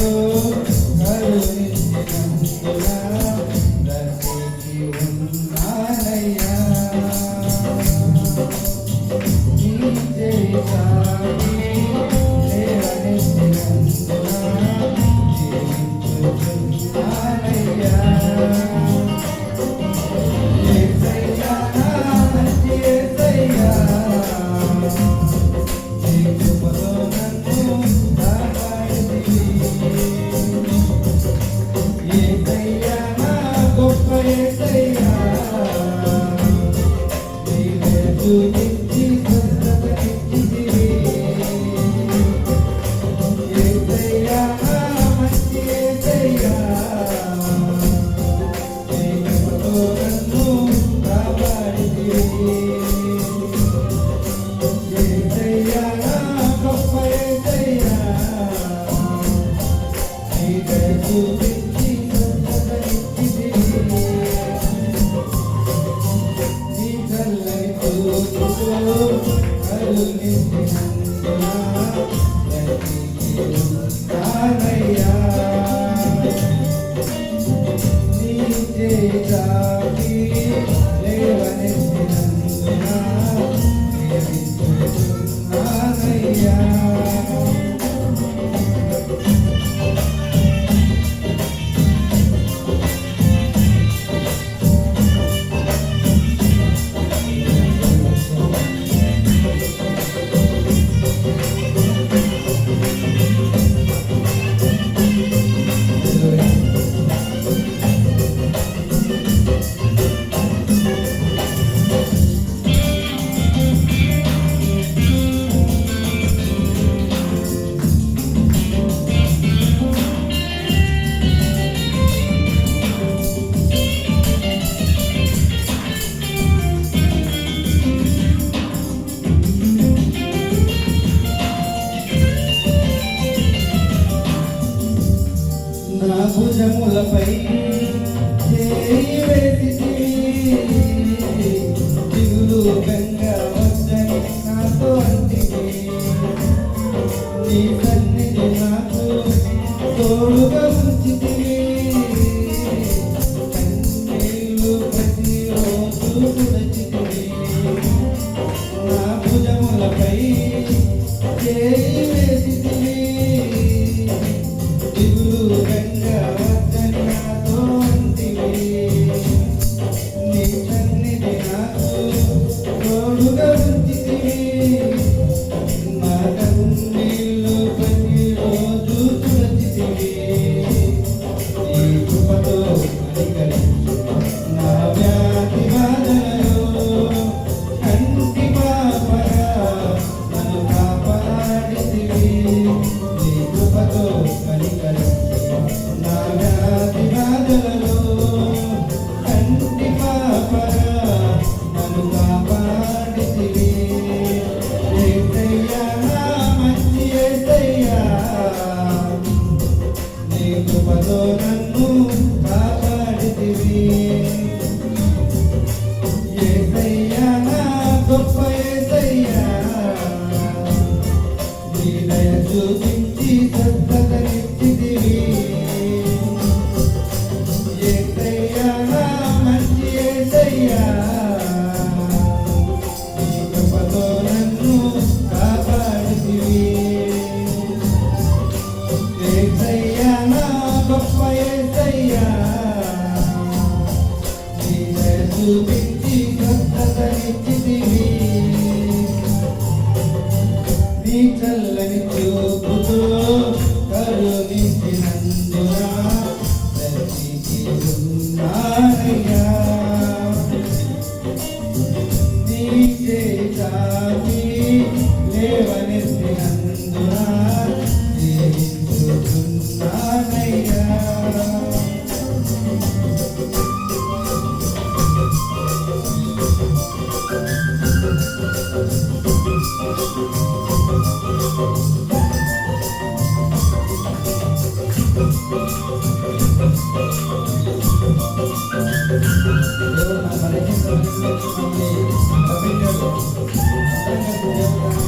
Oh, I లేవనెత్తినందునా నా భుజములపై నీ చల్లని చూపుతో కరుణించినందున Eu na parede, eu na parede, eu na parede, eu parede, eu na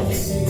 Lord.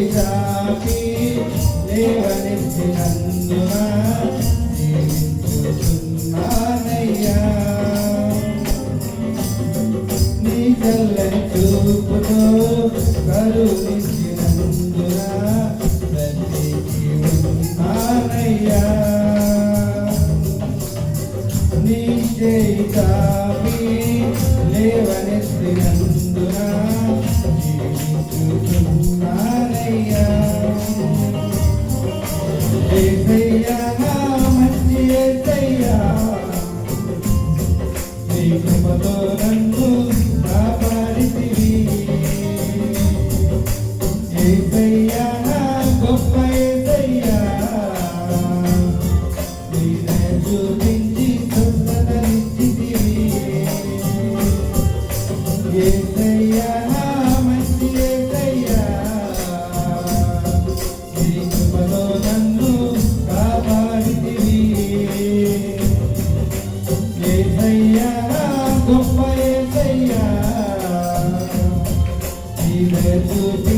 లేవనెత్తినందున జీవించుచున్నానయ్యా నీ చల్లని Thank you.